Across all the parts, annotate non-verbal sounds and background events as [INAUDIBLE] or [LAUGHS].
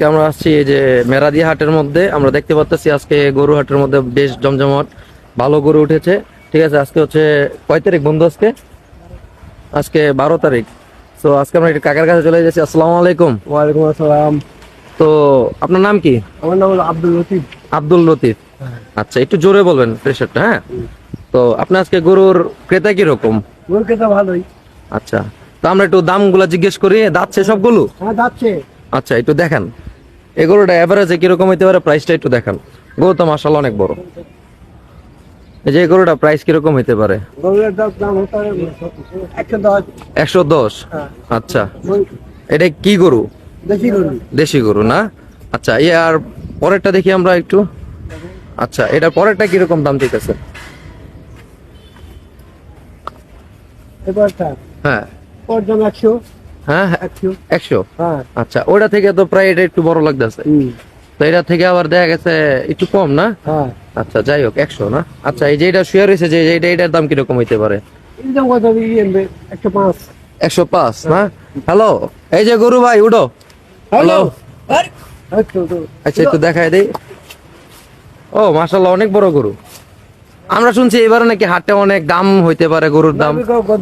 আজকে আমরা আসছি এই যে মেরাদিয়া হাটের মধ্যে। আমরা দেখতে পাচ্ছি আজকে গরু হাটের মধ্যে বেশ জমজমাট ভালো গরু উঠেছে। ঠিক আছে আজকে হচ্ছে কয় তারিখ বন্ধু আজকে? আজকে বারো তারিখ। তো আজকে আমরা একটু কাকার কাছে চলে যাচ্ছি। আসসালামু আলাইকুম। ওয়ালাইকুম আসসালাম। তো আপনার নাম কি? আমার নাম হলো আব্দুল লতিফ। আব্দুল লতিফ। আচ্ছা একটু জোরে বলবেন প্রেশারটা হ্যাঁ? তো আপনি আজকে গরুর ক্রেতা কীরকম? ওর কেতা ভালোই। আচ্ছা তো আমরা একটু দামগুলো জিজ্ঞেস করি। দাচ্ছে সবগুলো? হ্যাঁ যাচ্ছে আচ্ছা একটু দেখান। এই গরুটা এভারেজে কীরকম হইতে পারে প্রাইসটা একটু দেখান। গরু তো মাসাল অনেক বড়। এই যে গরুটা প্রাইস কীরকম হইতে পারে? একশো দশ। হ্যাঁ। আচ্ছা। এটা কি গরু? দেশি গরু। না? আচ্ছা এই আর পরেরটা দেখি আমরা একটু। আচ্ছা এটা পরেরটা কীরকম দাম ঠিক আছে হ্যাঁ। হ্যাঁ? হ্যাঁ, একশো? আচ্ছা ওটা থেকে তো প্রায় এটা একটু বড় লাগতেছে। তো এটা থেকে আবার দেখা গেছে একটু কম না? হ্যাঁ। আচ্ছা যাই হোক একশো না? আচ্ছা এই যে এটা শুয়ে রয়েছে যে এটা এটার দাম কীরকম হইতে পারে? ইয়ে একশো পাঁচ। না? হ্যালো? এই যে গরু ভাই উঠো। হ্যালো। একশো আচ্ছা একটু দেখাই দেই। ও মাশাল্লাহ অনেক বড় গরু। আমরা শুনছি এবারে নাকি হাটে অনেক দাম হইতে পারে গরুর দাম।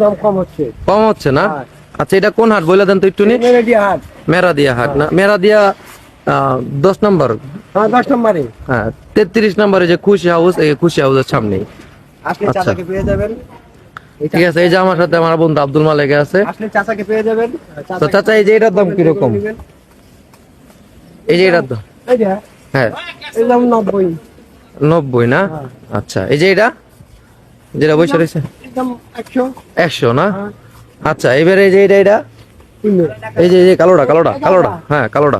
দাম কম হচ্ছে। কম হচ্ছে না। আচ্ছা এটা কোন হাট? বলে দেন তো একটু হাট। মেরা দিয়া হাট না? মেরা দিয়া দশ নম্বর। হ্যাঁ দশ নম্বরে হ্যাঁ তেত্রিশ নম্বরে যে খুশি হাউস এই খুশি হাউসের সামনেই। আচ্ছা। পেয়ে যাবেন। ঠিক আছে এই যে আমার সাথে আমার বন্ধু আব্দুল মালিক আছে। আসলে চাচাকে পেয়ে যাবেন। তো চাচা এই যে এটার দাম কীরকম? এই যে এটার দাম। হ্যাঁ। দাম নব্বই। না? হ্যাঁ। আচ্ছা এই যে এটা? যেটা বসে রয়েছে? না? হ্যাঁ। আচ্ছা এবারে এই যে এটা এটা এই যে এই যে কালোটা কালোটা কালোটা। হ্যাঁ কালোটা।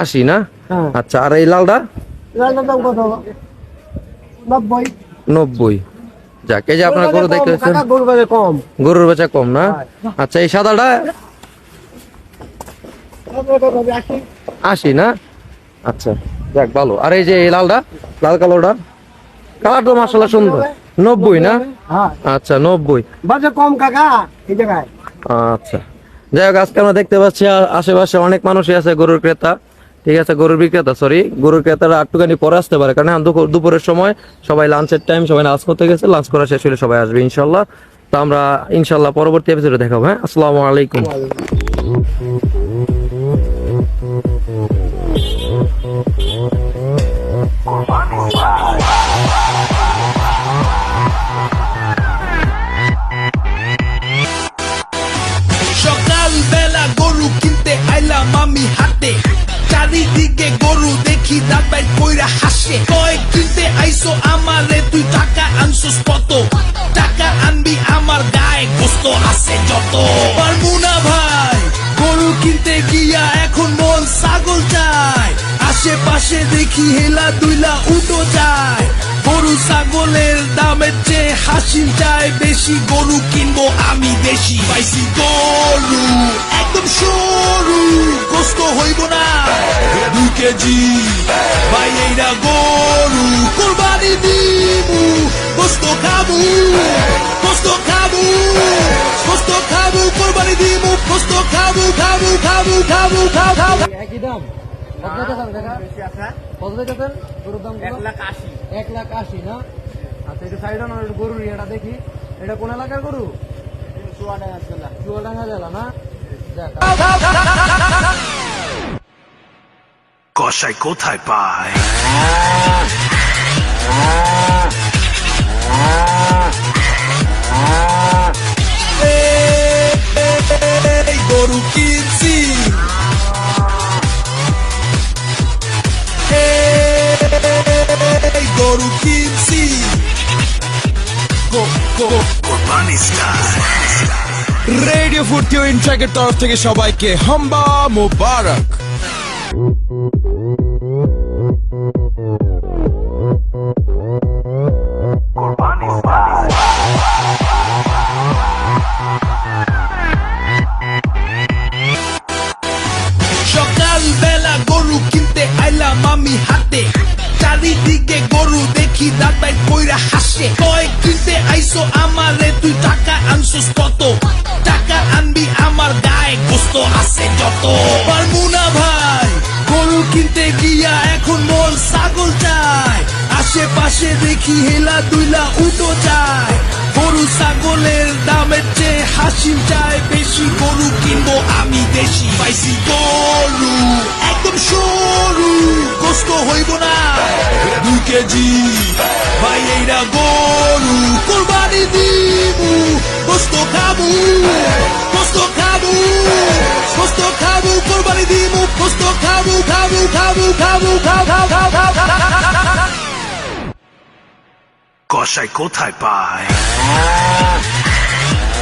আশি না? হ্যাঁ। আচ্ছা আর এই লালটা? নব্বই। নব্বই। যাক এই যে আপনার গরু দেখতে গরু কম গরুর বেচা কম। না? আচ্ছা এই সাদাটা? আশি। না? আচ্ছা যাক ভালো। আর এই যে এই লালটা লাল কালোটা? কালারটা মাসাল্লাহ সুন্দর। নব্বই না? হ্যাঁ। আচ্ছা নব্বই। কম কাকা এই জায়গায়। আচ্ছা। যাই হোক আজকে আমরা দেখতে পাচ্ছি আশেপাশে অনেক মানুষই আছে গরুর ক্রেতা। ঠিক আছে গরুর বিক্রেতা সরি গরুর ক্রেতারা একটুখানি পরে আসতে পারে কারণ দুপুরের সময় সবাই লাঞ্চের টাইম সবাই লাঞ্চ করতে গেছে লাঞ্চ করা শেষ হলে সবাই আসবে ইনশাল্লাহ। তো আমরা ইনশাল্লাহ পরবর্তী এপিসোডে দেখাবো হ্যাঁ? আসসালামু আলাইকুম। আমি হাতে চারিদিকে গরু দেখি দাবাই কইরা হাসে। কয় কিনতে আইসো আমারে, তুই টাকা আনছস কত? টাকা আনবি আমার গায়ে, গোস্ত আছে যত। পারব না ভাই, গরু কিনতে গিয়া এখন মন ছাগল চায়। আশেপাশে দেখি হেলা দুইলা উটো যায়। গরু ছাগলের দামের চেয়ে হাসিল চায় বেশি গরু কিনবো আমি বেশি পাইছি গরু কেজি ভাই গরু কোরবানি দিবু গোস্ত খাবু গোস্ত খাবু গোস্ত খাবু কোরবানি দিবু গোস্ত খাবু খাবু খাবু খাবু খাবু খাবু একই দাম। কত দেখেছেন গরুর দাম এক লাখ আশি। এক লাখ আশি না? আচ্ছা এটা সাইড না গরুর এটা দেখি। এটা কোন এলাকার গরু? চুয়াডাঙ্গা জেলা। না? যাক। [LAUGHS] কষাই কোথায় পায়? গরু কিনছি। গরু কিনছি। রেডিও ফুর্তিও ইনট্রাকের তরফ থেকে সবাইকে হাম্বা মোবারক। দাঁত কইরা হাসে। কয় কিনতে আইসো আমারে তুই টাকা আনছিস কত? টাকা আনবি আমার গায়ে গোস্ত আছে যত। পারমু না ভাই, গরু কিনতে গিয়া এখন মন ছাগল চায়। আশেপাশে দেখি হেলা দুইলা উঠো যায় গরু ছাগলের দামের খাসিটায় বেশি গরু কিনবো আমি দেশি পাইছি গরু একদম সরু কষ্ট হইব না দুই কেজি ভাই এইরা গরু কোরবানি দিব গোস্ত খাবু গোস্ত খাবু গোস্ত খাবু কোরবানি দিবু গোস্ত খাবু খাবু খাবু খাবু খাবু খাবু খাবু কষাই কোথায় পায়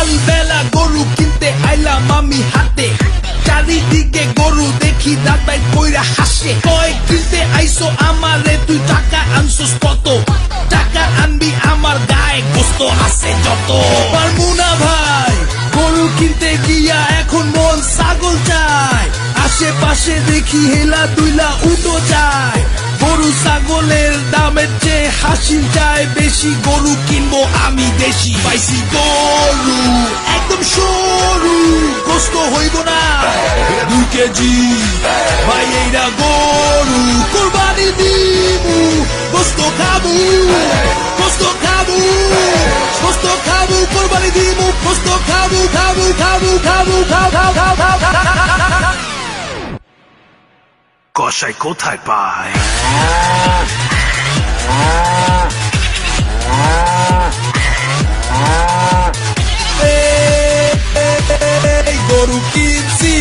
সকাল বেলা গরু কিনতে আইলাম আমি হাতে। চারিদিকে গরু দেখি দাদাই কইরা হাসে। কয়, কিনতে আইসো আমারে, তুই টাকা আনছস কত? টাকা আনবি, আমার গায়ে গোস্ত আছে যত। পারব না ভাই, গরু কিনতে গিয়া এখন মন ছাগল চায় আশেপাশে দেখি হেলা দুইলা উটো যায় গরু ছাগলের দামের চেয়ে হাসিল যায় বেশি গরু কিনবো আমি দেশি পাইছি গরু একদম সরু কষ্ট হইব না দুই কেজি ভাই এইরা গরু কোরবানি দিবু কষ্ট খাবু কষ্ট খাবু কষ্ট খাবু কোরবানি দিবু কষ্ট খাবু খাবু খাবু খাবু খাবু খাবু খাবু কষাই কোথায় পায়? গরু কিনছি।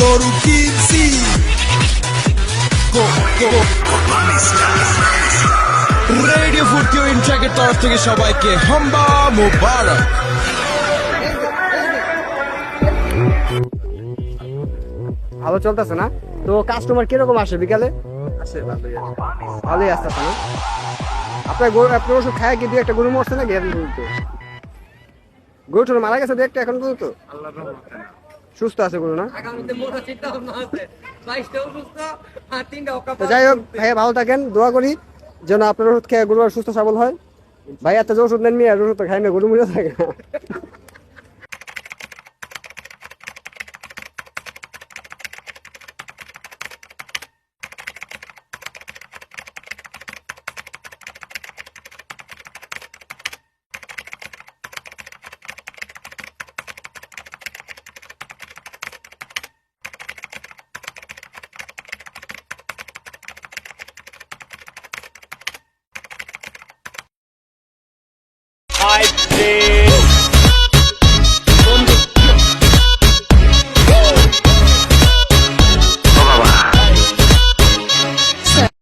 গরু কিনছি। রেডিও ফুর্তি ও ইনট্রাকের তরফ থেকে সবাইকে হাম্বা মুবারক। ভালো চলতেছে না? তো কাস্টমার কীরকম আসে বিকালে? ভালোই আসতেছে না? আপনার গরু আপনার ওষুধ খায় কি দু একটা গরু মরছে না গেম তো গরু টরু মারা গেছে দু একটা এখন পর্যন্ত? সুস্থ আছে গরু না? তো যাই হোক ভাইয়া ভালো থাকেন দোয়া করি যেন আপনার ওষুধ খেয়ে গরু আর সুস্থ সবল হয়। ভাই এত যে ওষুধ নেন নি আর ওষুধ তো খাই না গরু মরে থাকে